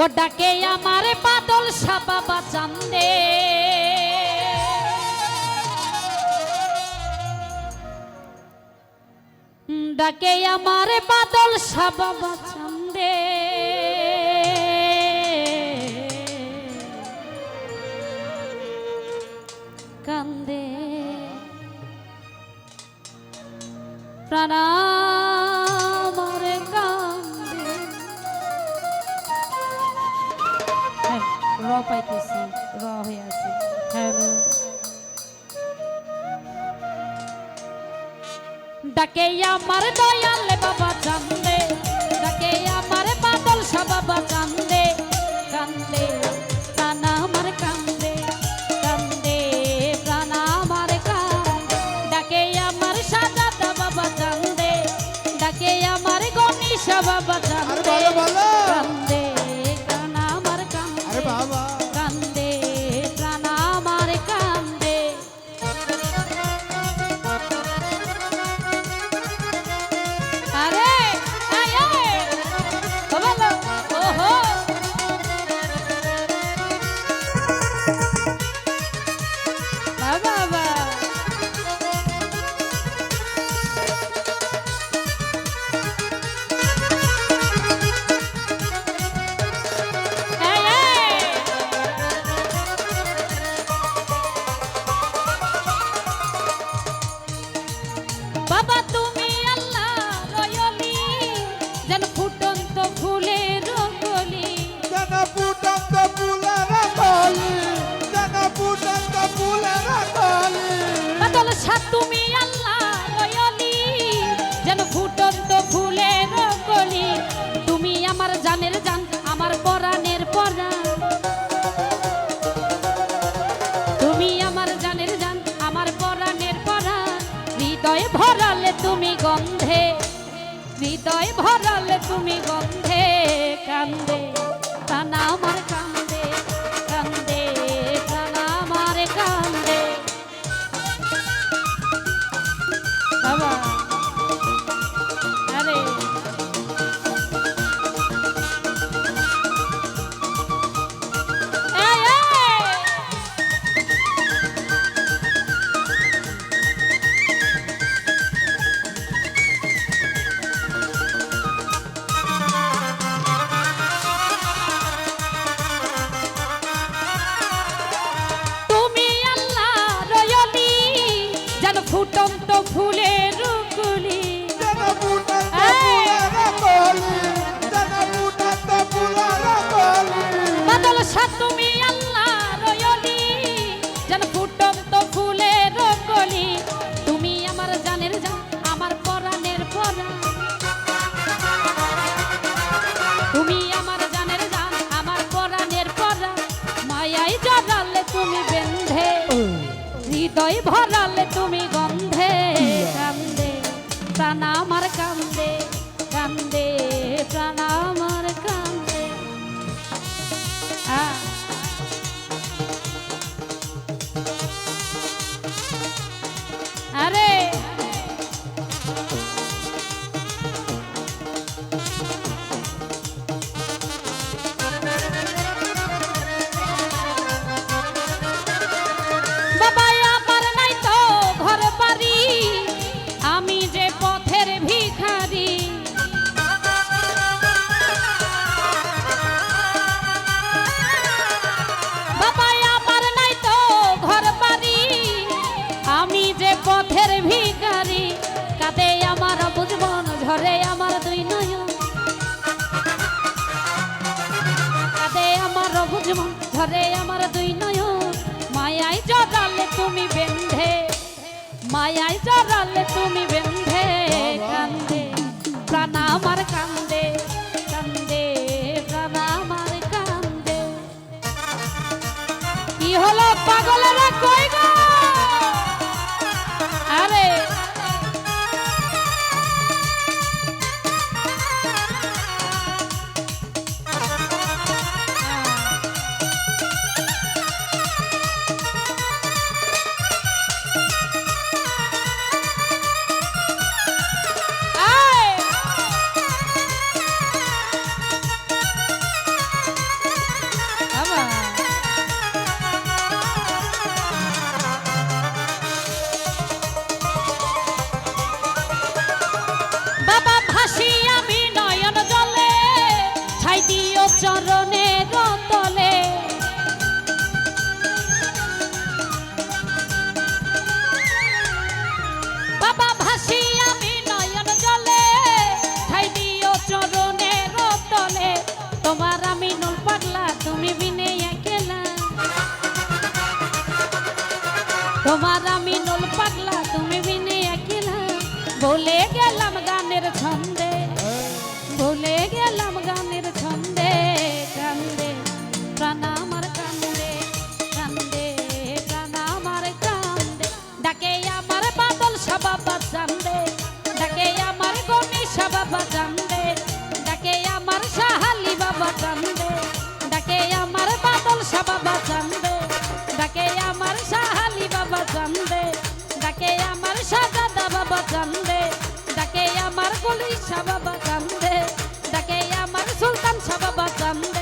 ও ডাকে আমার বাদল সাবাবা চান্দে ডাকে আমার বাদল সাবাবা চান্দে কান্দে। প্রাণামরে পাইতেছি র হয়ে আছে। হ্যালো ডাকে আমার দয়াল বাবা চান্দে, ডাকে আমার বাদল সা বাবা চান্দে। হৃদয়ে ভরালে তুমি গন্ধে, হৃদয় ভরালে তুমি গন্ধে কান্দে কানা আমার কান্দে কান্দে কানা আমার কান্দে। বাবা। ফুটন্ত ফুলের কুলি ফুলের বাদল তুমি আল্লাহ রয়লি যেন ফুটন্ত ফুলের কলি তুমি আমার জানের জান আমার পরাণের তুমি আমার জানের জান আমার পরাণের পরাণ মায়াই জড়ালে তুমি বেন্ধে হৃদয় ভরালে তুমি মায়াই জড়ালে তুমি বেঁধে কান্দে, প্রাণ আমার কান্দে কান্দে, প্রাণ আমার কান্দে। কি হলো পাগলেরা চরণের তলে বাবা ভাসি আমি জলে, ঠাই দিও চরণের তলে তোমার আমি নুল পাগলা, তুমি বিনে একলা। তোমার আমি পাগলা, তুমি বিনে বলে আমার সাদা বাবা চান্দে ডাকে আমার গলি বাবা কান্দে ডাকে আমার সুলতান বাবা কান্দে